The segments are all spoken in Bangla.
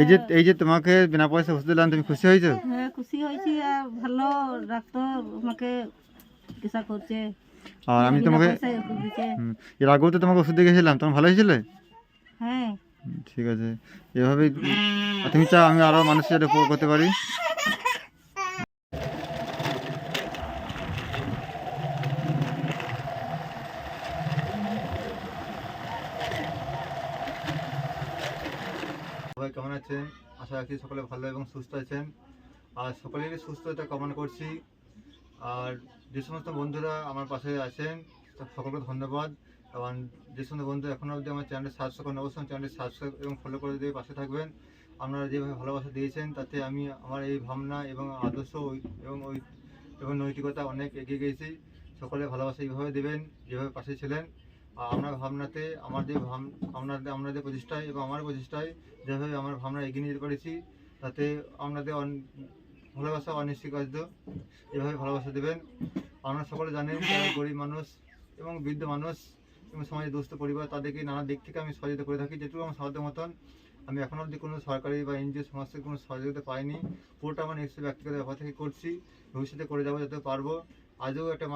এই যে এই যে তোমাকে বিনা পয়সা ওষুধ দিলাম তুমি খুশি হয়েছো? হ্যাঁ খুশি হয়েছি আর ভালো ডাক্তার আমাকে চিকিৎসা করছে। আর আমি তোমাকে এর আগেও তো তোমাকে ওষুধ দিয়ে গেছিলাম তোমার ভালো হয়েছিল? হ্যাঁ। ঠিক আছে এভাবেই তুমি চাও আমি আরও মানুষের সাথে করতে পারি? সবাই কেমন আছেন? আশা রাখছি সকলে ভালো এবং সুস্থ আছেন। আর সকলেরই সুস্থতা কামনা করছি। আর যে সমস্ত বন্ধুরা আমার পাশে আছেন সকলকে ধন্যবাদ। এবং যে সমস্ত বন্ধু এখনও অবধি আমার চ্যানেল সাবস্ক্রাইব করেন অবশ্যই চ্যানেলটি সাবস্ক্রাইব এবং ফলো করে দিয়ে পাশে থাকবেন। আপনারা যেভাবে ভালোবাসা দিয়েছেন, তাতে আমি আমার এই ভাবনা এবং আদর্শ এবং ওই এবং নৈতিকতা অনেক এগিয়ে গেছি। সকলে ভালোবাসা এইভাবে দেবেন, যেভাবে পাশে ছিলেন। আপনার ভাবনাতে, আমার যে ভাব আপনাদের আপনাদের প্রচেষ্টায় এবং আমার প্রচেষ্টায় যেভাবে আমার ভাবনা এগিয়ে নিতে পেরেছি তাতে আপনাদের ভালোবাসা অনিশ্চিকার্য এভাবে ভালোবাসা দেবেন। আপনারা সকলে জানেন গরিব মানুষ এবং বৃদ্ধ মানুষ এবং সমাজে দুস্থ পরিবার, তাদেরকে নানা দিক থেকে আমি সহযোগিতা করে থাকি। যেটুকু আমার সাধ্য মতন, আমি এখনও অবধি কোনো সরকারি বা এনজিও সংস্থা কোনো সহযোগিতা পাইনি। পুরোটা আমার নিজস্ব ব্যক্তিগত ব্যাপার থেকে করছি। ভবিষ্যতে করে যাব যাতে পারব। আজও একটা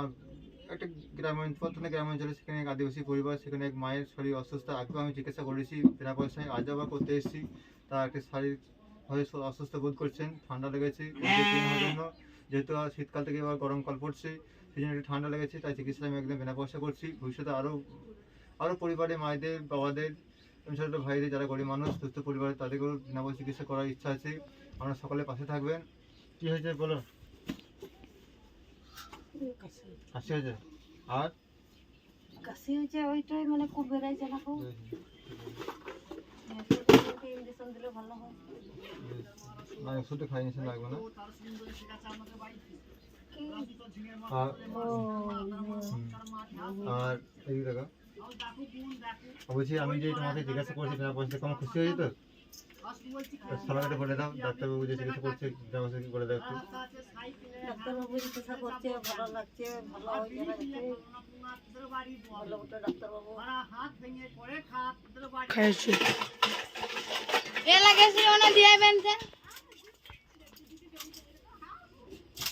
একটা গ্রামীণ প্রথমে গ্রামাঞ্চলে সেখানে এক আদিবাসী পরিবার সেখানে এক মায়ের শরীর অসুস্থ আগেও আমি চিকিৎসা করেছি বিনা পয়সায় আজ আবার করতে এসেছি। তার একটা শারীরিকভাবে অসুস্থ বোধ করছেন ঠান্ডা লেগেছে হওয়ার জন্য। যেহেতু আর শীতকাল থেকে এবার গরমকাল পড়ছে সেই জন্য একটু ঠান্ডা লেগেছে তাই চিকিৎসা আমি একদম বিনা পয়সা করছি। ভবিষ্যতে আরও আরও পরিবারে মায়েদের বাবাদের এবং ছোটো ভাইদের যারা গরিব মানুষ সুস্থ পরিবারে তাদেরকেও বিনা পয়সা চিকিৎসা করার ইচ্ছা আছে। আপনারা সকলে পাশে থাকবেন। কী হয়েছে বলো? আর? কাশি হয়েছে ওইটাই মানে খুব খুব। ইঞ্জেকশন দিলে ভালো হয়। না ওষুধটা খাই নিয়েছেন লাগবে না। আর? এই বলছি আমি যে তোমাকে জিজ্ঞাসা করছি পয়সা কেমন খুশি হয়েছে তো? সবাইকে বলে দাও ডাক্তারবাবু যে চিকিৎসা করছে গ্রাম কি বলে দাও একটু? ডাক্তারবাবু চিকিৎসা করছে ভালো লাগছে ভালো ডাক্তারবাবু। হাত ভেঙে পড়ে খাপ খাইছি এ লাগেছি ওনা দিয়ে বেন যে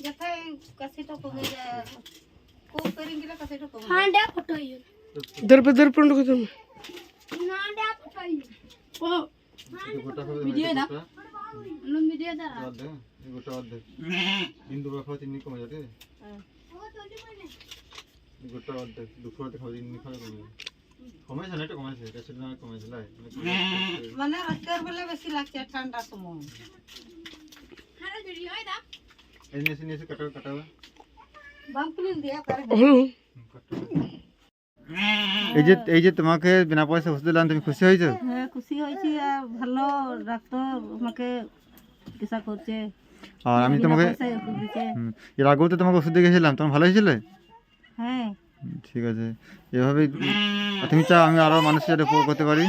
যথাই কাছেটা কমে যায়। কোপ করেন গিলা কাছেটা কমে হ্যাঁ ডা ফটো ইউ দরপে দরপে কত না ডা ফটো ইউ ও ভিডিও দাও। গোটা। নো ভিডিও দা অর্ধেক এই গোটা অর্ধেক খাওয়া তিন দিন কমে যাবে। গোটা অর্ধেক দুপুর রাতে খাওয়া দিন খাওয়া কমে যাবে। কমেছে না এটা কমেছে এটা ছিল কমেছে মানে রাতের বেলা বেশি লাগছে ঠান্ডার সময়। হারা জুড়ি দা এই নিয়ে এসে নিয়ে এসে কাটাবে কাটাবে। বাম পুলিশ দিয়ে করে हेलो এই যে এই যে তোমাকে বিনা পয়সা ওষুধ দিলাম তুমি খুশি হয়েছো? হ্যাঁ খুশি হয়েছি আর ভালো ডাক্তার আমাকে চিকিৎসা করছে। আর আমি তোমাকে এর আগেও তো তোমাকে ওষুধ দিয়ে গেছিলাম তোমার ভালো হয়েছিল? হ্যাঁ। ঠিক আছে। এভাবেই তুমি চাও আমি আরও মানুষের উপকার করতে পারি?